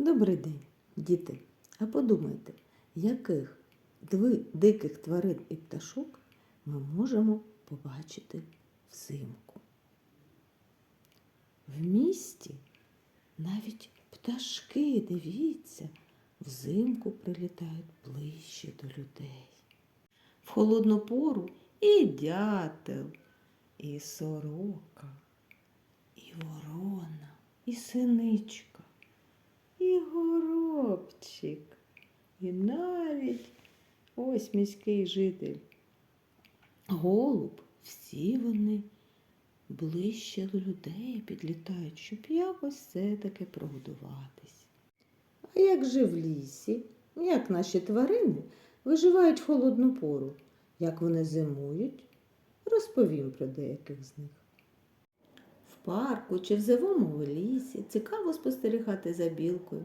Добрий день, діти. А подумайте, яких дви диких тварин і пташок ми можемо побачити взимку? В місті навіть пташки, дивіться, взимку прилітають ближче до людей. В холодну пору і дятел, і сорока, і ворона, і синичка, і горобчик, і навіть ось міський житель. Голуб, всі вони ближче до людей підлітають, щоб якось все-таки прогодуватись. А як же в лісі, як наші тварини виживають в холодну пору, як вони зимують, розповім про деяких з них. Парку чи в зимовому лісі цікаво спостерігати за білкою.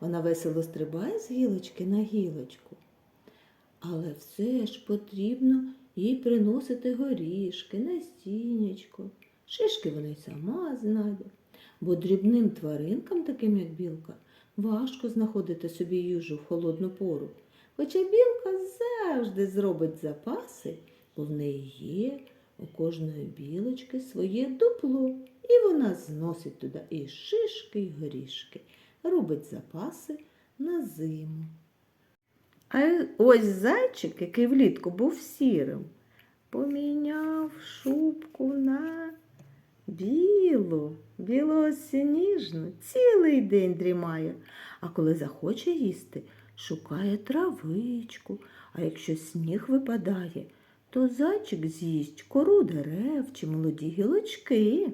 Вона весело стрибає з гілочки на гілочку. Але все ж потрібно їй приносити горішки, настіннячко. Шишки вона й сама знайде. Бо дрібним тваринкам, таким як білка, важко знаходити собі їжу в холодну пору. Хоча білка завжди зробить запаси, бо в неї є у кожної білочки своє дупло, і вона зносить туди і шишки, і горішки, робить запаси на зиму. А ось зайчик, який влітку був сірим, поміняв шубку на білу, білосніжну, цілий день дрімає, а коли захоче їсти, шукає травичку, а якщо сніг випадає, то зайчик з'їсть кору дерев чи молоді гілочки.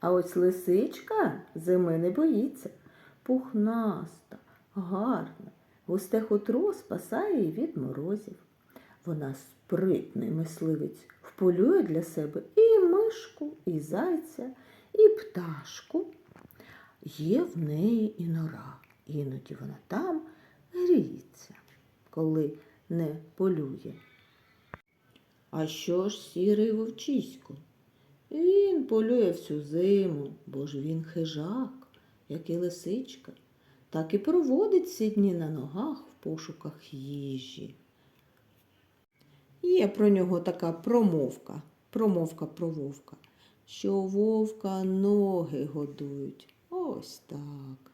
А ось лисичка зими не боїться, пухнаста, гарна, густе хутро спасає її від морозів. Вона спритний мисливець, вполює для себе і мишку, і зайця, і пташку. Є в неї і нора, іноді вона там гріється, коли не полює. А що ж сірий вовчисько? Він полює всю зиму, бо ж він хижак, як і лисичка, так і проводить ці дні на ногах в пошуках їжі. Є про нього така промовка, промовка про вовка, що вовка ноги годують. Ось так.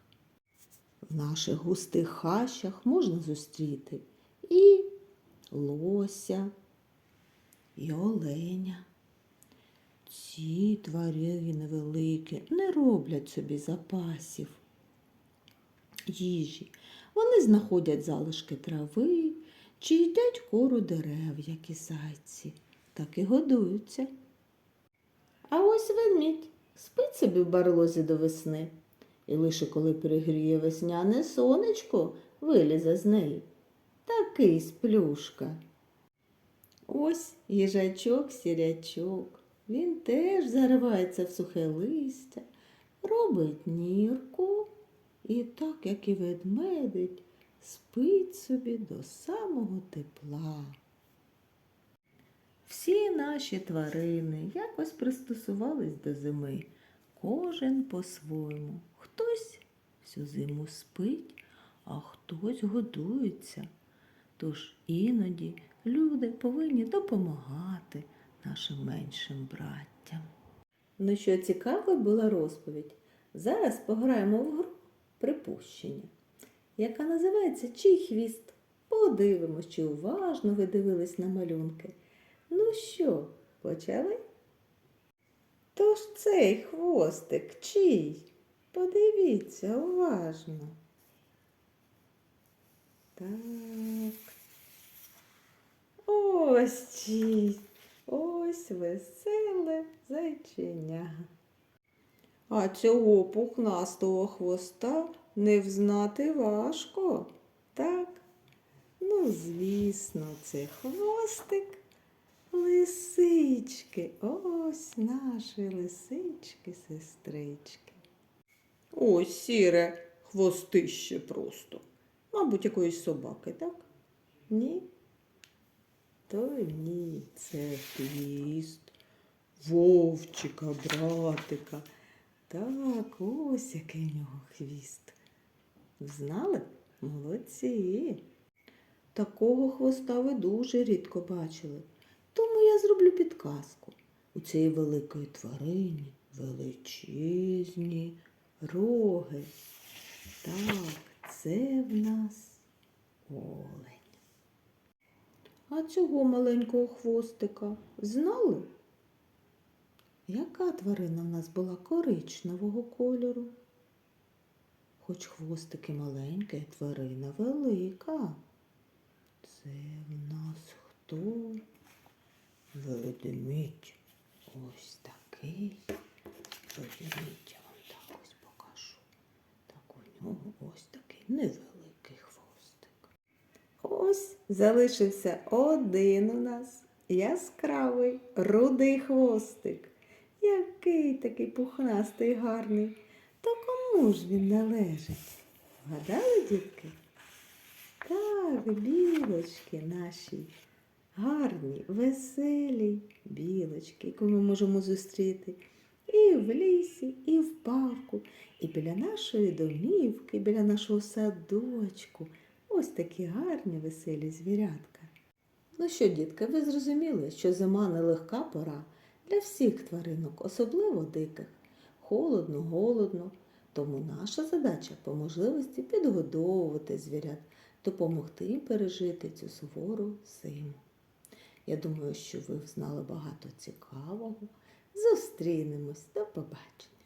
В наших густих хащах можна зустріти і лося, і оленя. Ці тварини великі не роблять собі запасів їжі. Вони знаходять залишки трави чи їдять кору дерев, як і зайці, так і годуються. А ось ведмідь спить собі в барлозі до весни, і лише коли перегріє весняне сонечко, вилізе з неї. Такий сплюшка. Ось їжачок сірячок. Він теж заривається в сухе листя, робить нірку і так, як і ведмедить, спить собі до самого тепла. Всі наші тварини якось пристосувались до зими, кожен по-своєму. Хтось всю зиму спить, а хтось годується. Тож іноді люди повинні допомагати нашим меншим браттям. Ну що, цікава була розповідь? Зараз пограємо в гру припущення, яка називається Чий хвіст. Подивимось, чи уважно ви дивились на малюнки. Ну що, почали? Тож цей хвостик чий? Подивіться уважно. Так. Ось чий. Ось веселе зайченя. А цього пухнастого хвоста не взнати важко. Так? Ну, звісно, це хвостик лисички. Ось наші лисички, сестрички. Ось сіре хвостище просто. Мабуть, якоїсь собаки, так? Ні? То ні, це хвіст вовчика, братика, Так, ось який в нього хвіст. Знали? Молодці. Такого хвоста ви дуже рідко бачили. Тому я зроблю підказку. У цієї великої тварини величезні роги. Так, це в нас олень. А цього маленького хвостика знали? Яка тварина в нас була коричневого кольору? Хоч хвостик і маленький, а тварина велика. Це в нас хто? Ведмідь. Ось такий. Ведмідь я вам так ось покажу. Так у нього ось такий невеликий. Ось залишився один у нас яскравий рудий хвостик. Який такий пухнастий гарний. То кому ж він належить? Вгадали, дітки? Так, білочки наші. Гарні, веселі білочки, яку ми можемо зустріти і в лісі, і в парку, і біля нашої домівки, і біля нашого садочку. Ось такі гарні, веселі звірятка. Ну що, дітки, ви зрозуміли, що зима нелегка пора для всіх тваринок, особливо диких. Холодно, голодно. Тому наша задача по можливості підгодовувати звірят, допомогти їм пережити цю сувору зиму. Я думаю, що ви знали багато цікавого. Зустрінемось. До побачення.